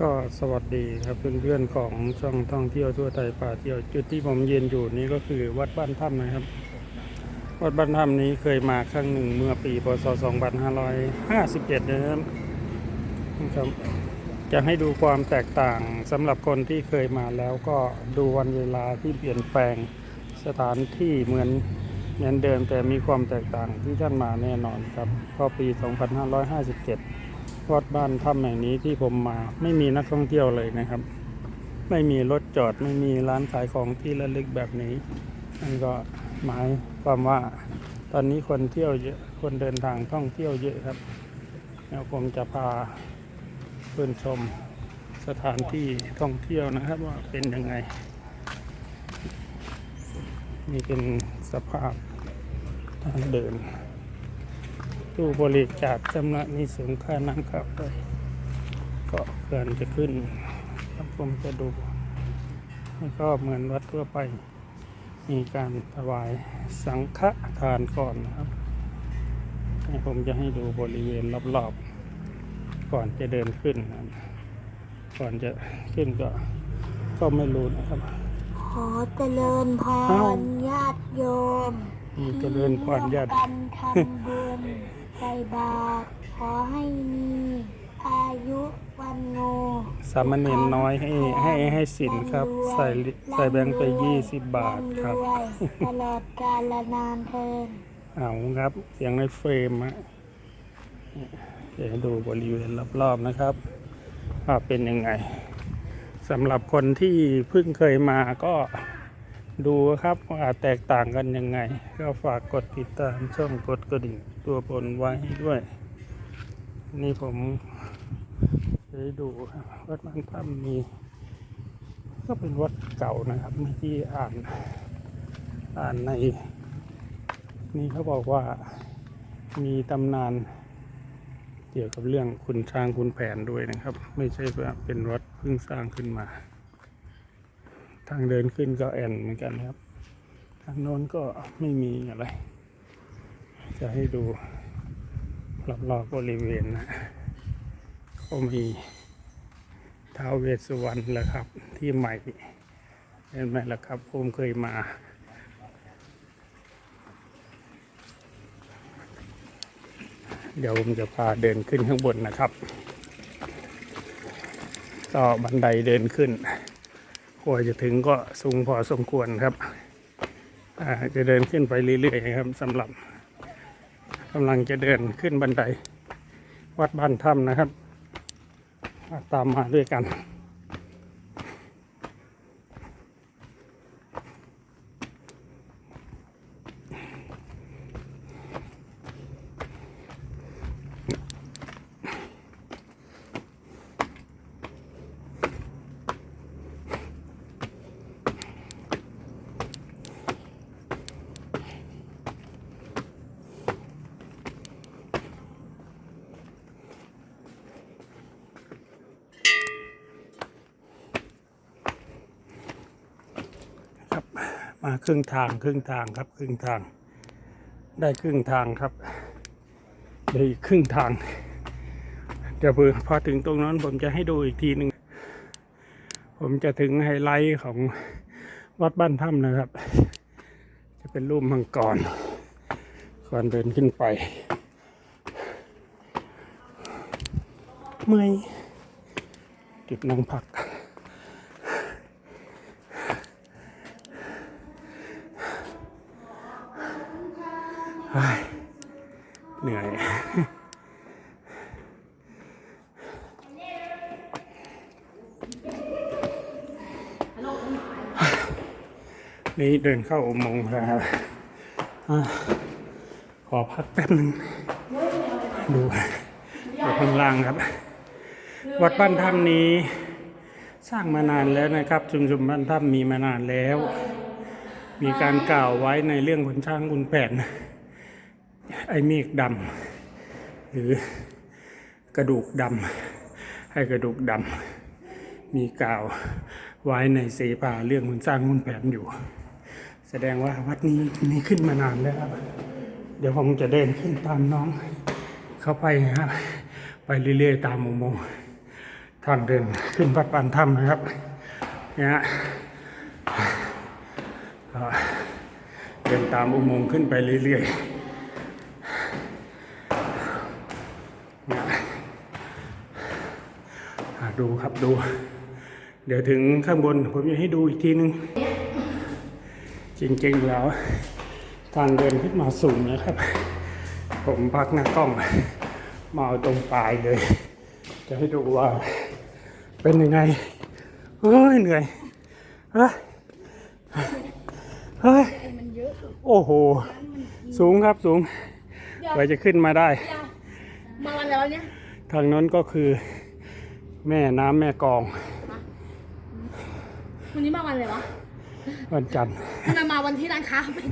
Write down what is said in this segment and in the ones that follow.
ก็สวัสดีครับเพื่อนๆของช่องท่องเที่ยวทั่วไทยป่าเที่ยวจุดที่ผมยืนอยู่นี้ก็คือวัดบ้านถ้ำนะครับ วัดบ้านถ้ำนี้เคยมาครั้งหนึ่งเมื่อปีพศ 2557 นะครับนะครับจะให้ดูความแตกต่างสำหรับคนที่เคยมาแล้วก็ดูวันเวลาที่เปลี่ยนแปลงสถานที่เหมือนเหมือนเดิมแต่มีความแตกต่างที่ท่านมาแน่นอนครับพราะปี 2557 วัดบ้านถ้ำแห่งนี้ที่ผมมาไม่มีนักท่องเที่ยวเลยนะครับ ไม่มีรถจอดไม่มีร้านขายของที่ระลึกแบบนี้นั่นก็หมายความว่า ตอนนี้คนเที่ยวเยอะคนเดินทางท่องเที่ยวเยอะครับแล้วผมจะพาเพื่อนชมสถานที่ท่องเที่ยวนะครับว่าเป็นยังไงนี่เป็นสภาพทางเดิน ตู้บริจาคจำนวนมีสูงค่าน้ำครับด้วยก็เกินจะขึ้นครับผมจะดูแล้วก็เหมือนวัดทั่วไป มีการถวายสังฆทานก่อนนะครับให้ผมจะให้ดูบริเวณรอบๆ ก่อนจะเดินขึ้นนะครับก่อนจะขึ้นก็ก็ไม่รู้นะครับ ขอเจริญพอ้าวรญาติโยมมีเจริญพรญาติที่ร่วมกันทำบุญ ใส่บาตรขอให้มีอายุวันโนสามเณรน้อยให้ให้ให้สินครับ ใส่ลิใส่แบงค์ไปยี่สิบบาทครับำวยตลอดกาลนานเทินเอาครับ เสียงในเฟรมฮะเดี๋ยวให้ดูบริเวณรอบๆนะครับว่าเป็นยังไงสำหรับคนที่เพิ่งเคยมาก็ดูครับว่าแตกต่างกันยังไง ก็ฝากกดติดตามช่องกดกระดิ่ง ตัวบนไว้ด้วย นี่ผมจะให้ดูครับวัดบางถ้ำมีก็เป็นวัดเก่านะครับที่อ่านอ่านใน นี่เขาบอกว่ามีตำนานเกี่ยวกับเรื่องคุณช้างคุณแผนด้วยนะครับ ไม่ใช่ว่าเป็นวัดเพิ่งสร้างขึ้นมา ทางเดินขึ้นก็แอนเหมือนกันครับ ทางโน้นก็ไม่มีอะไร จะให้ดูรอบๆบริเวณนะก็มีท้าวเวสสุวรรณแหละครับ ที่ใหม่เห็นไหมล่ะครับ ผมเคยมาเดี๋ยวผมจะพาเดินขึ้นข้างบนนะครับ ก็บันไดเดินขึ้นกว่าจะถึงก็สูงพอสมควรครับ จะเดินขึ้นไปเรื่อยๆครับสำหรับ กำลังจะเดินขึ้นบันได วัดบ้านถ้ำนะครับ ตามมาด้วยกัน มาครึ่งทางครึ่งทางครับ ครึ่งทาง ได้ครึ่งทางครับเหลืออีกครึ่งทางเดี๋ยวพอถึงตรงนั้นผมจะให้ดูอีกทีหนึ่งผมจะถึงไฮไลท์ของวัดบ้านถ้ำนะครับ จะเป็นรูปมังกรก่อนเดินขึ้นไปเมื่อยจุดนั่งพัก เฮ้ยเหนื่อย นี่เดินเข้าอุโมงค์แล้วครับขอพักแป๊บหนึ่งดูดูข้างล่างครับ วัดบ้านถ้ำนี้ สร้างมานานแล้วนะครับ ชุมชนบ้านถ้ำมีมานานแล้ว มีการกล่าวไว้ในเรื่องขุนช้างขุนแผนไอ้เมฆดำหรือกระดูกดำให้กระดูกดำมีกล่าวไว้ในเสภาเรื่องขุนสร้างขุนแผนอยู่ แสดงว่าวัดนี้มีขึ้นมานานแล้วครับ เดี๋ยวผมจะเดินขึ้นตามน้อง เข้าไปนะครับ ไปเรื่อยๆตามอุโมงค์ทางเดินขึ้นวัดปานถ้ำนะครับเนี่ยเดินตามอุโมงค์ขึ้นไปเรื่อยๆเนี่ยดูครับดู เดี๋ยวถึงข้างบนผมจะให้ดูอีกทีนึง จริงๆแล้วทางเดินขึ้นมาสูงนะครับ ผมพักหน้ากล้องมาเอาตรงปลายเลย จะให้ดูว่าเป็นยังไงเฮ้ยเหนื่อยเฮ้ยเฮ้ยโอ้โห สูงครับสูงกว่าจะขึ้นมาได้ มาวันแล้วเนี่ยทางนั้นก็คือแม่น้ำแม่กลอง วันนี้มาวันอะไรวะ วันจันทร์ทำไมมาวันที่ร้านค้าเป็น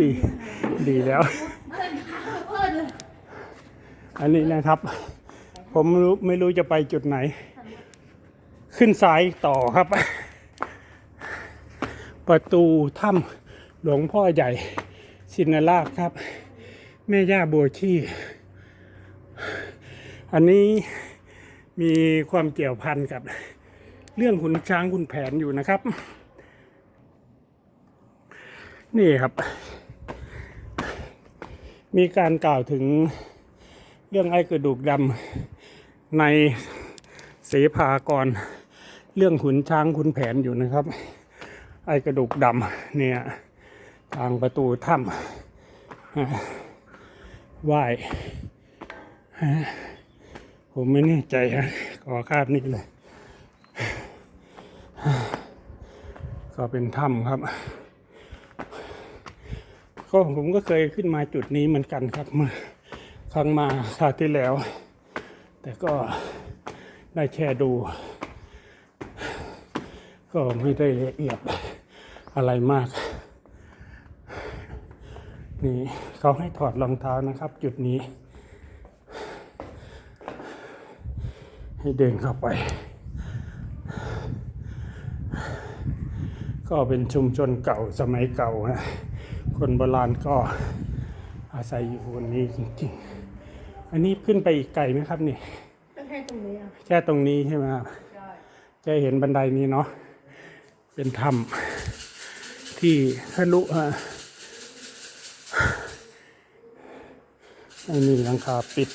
ดีดีแล้ว ร้านค้าเปิดเลยอันนี้นะครับ ผมไม่รู้ไม่รู้จะไปจุดไหน ขึ้นซ้ายต่อครับ ประตูถ้ำหลวงพ่อใหญ่ชินราชครับ แม่ย่าบัวชีอันนี้มีความเกี่ยวพันกับเรื่องขุนช้างขุนแผนอยู่นะครับ นี่ครับ มีการกล่าวถึงเรื่องไอ้กระดูกดำในเสภากร เรื่องขุนช้างขุนแผนอยู่นะครับ ไอ้กระดูกดำเนี่ยทางประตูถ้ำอะไหวผมไม่แน่ใจฮะขอคาบนี้เลย ก็เป็นถ้ำครับ ก็ผมก็เคยขึ้นมาจุดนี้เหมือนกันครับเมื่อครั้งมาคราวที่แล้ว แต่ก็ได้แค่ดู ก็ไม่ได้ละเอียดอะไรมาก นี่เขาให้ถอดรองเท้านะครับ จุดนี้ ให้เดินเข้าไป ก็เป็นชุมชนเก่าสมัยเก่านะ คนโบราณก็อาศัยอยู่บนนี้จริงๆ อันนี้ขึ้นไปอีกไกลไหมครับนี่ก็แค่ตรงนี้อะแค่ตรงนี้ใช่ไหมครับใช่จะเห็นบันไดนี้เนาะเป็นถ้ำที่ทะลุฮะไม่มีหลังคาปิด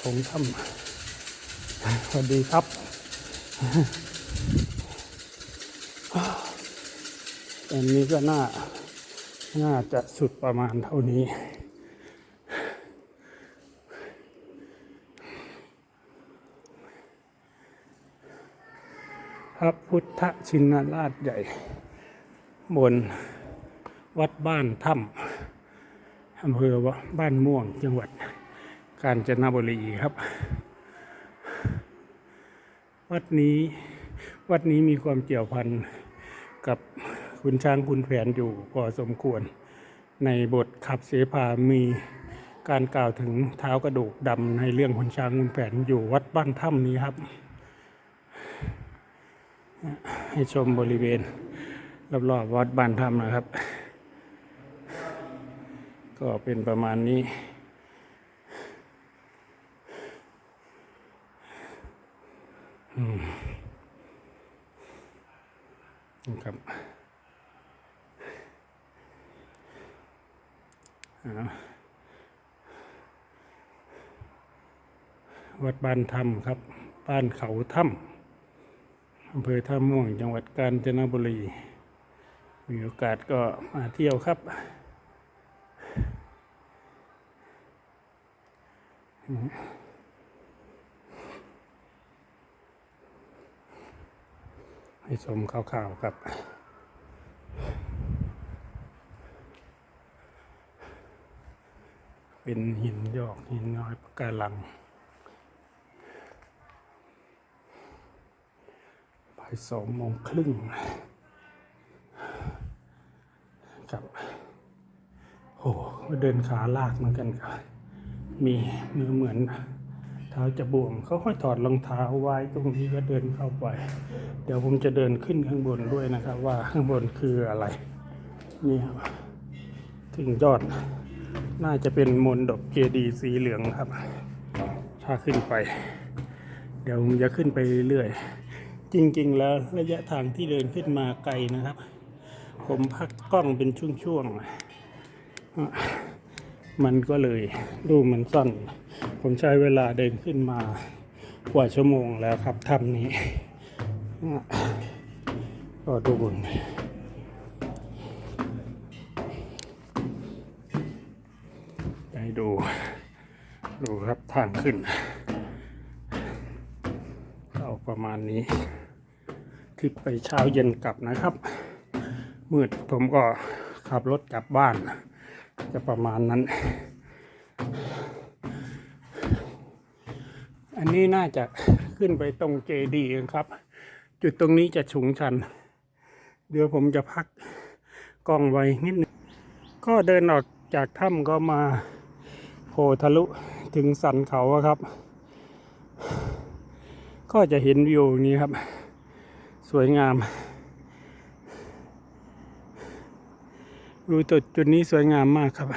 ถงถ้ำสวัสดีครับ อันนี้ก็น่า น่าจะสุดประมาณเท่านี้ พระพุทธชินราชใหญ่ บนวัดบ้านถ้ำอำเภอบ้านม่วงจังหวัดกาญจนบุรีครับ วัดนี้วัดนี้มีความเกี่ยวพัน คุณช้างคุณแผนอยู่พอสมควร ในบทขับเสภามีการกล่าวถึงเท้ากระดูกดำในเรื่องคุณช้างคุณแผนอยู่วัดบ้านถ้ำนี้ครับ ให้ชมบริเวณรอบๆวัดบ้านถ้ำนะครับ ก็เป็นประมาณนี้อืมนะครับอ่า วัดบ้านถ้ำครับ บ้านเขาถ้ำอำเภอท่าม่วง จังหวัดกาญจนบุรี มีโอกาสก็มาเที่ยวครับ ให้ชมข่าวๆครับ เป็นหินยอกหินน้อยปะการังบ่ายสองโมงครึ่งครับโอ้เดินขาลากเหมือนกันครับมีมือเหมือนเท้าจะบวมเขาค่อยถอดรองเท้าไว้ตรงนี้ก็เดินเข้าไป เดี๋ยวผมจะเดินขึ้นข้างบนด้วยนะครับ ว่าข้างบนคืออะไร นี่ครับถึงยอด น่าจะเป็นมนดอกเจดีสีเหลืองครับ ถ้าขึ้นไป เดี๋ยวผมจะขึ้นไปเรื่อยๆจริงๆ แล้วระยะทางที่เดินขึ้นมาไกลนะครับ ผมพักกล้องเป็นช่วงๆมันก็เลยดูเหมันสั้น ผมใช้เวลาเดินขึ้นมากว่าชั่วโมงแล้วครับทำนี้อะก็ดูได้ดู ดูครับทางขึ้นก็ประมาณนี้ทริปไปเช้าเย็นกลับนะครับ มืดผมก็ขับรถกลับบ้าน จะประมาณนั้น อันนี้น่าจะขึ้นไปตรงเจดีย์ครับ จุดตรงนี้จะฉุงชัน เดี๋ยวผมจะพักกล้องไว้นิดนึงก็เดินออกจากถ้ำก็มาโผล่ทะลุ ถึงสันเขาครับ ก็จะเห็นวิวนี้ครับ สวยงามวิวจุดจุดนี้สวยงามมากครับ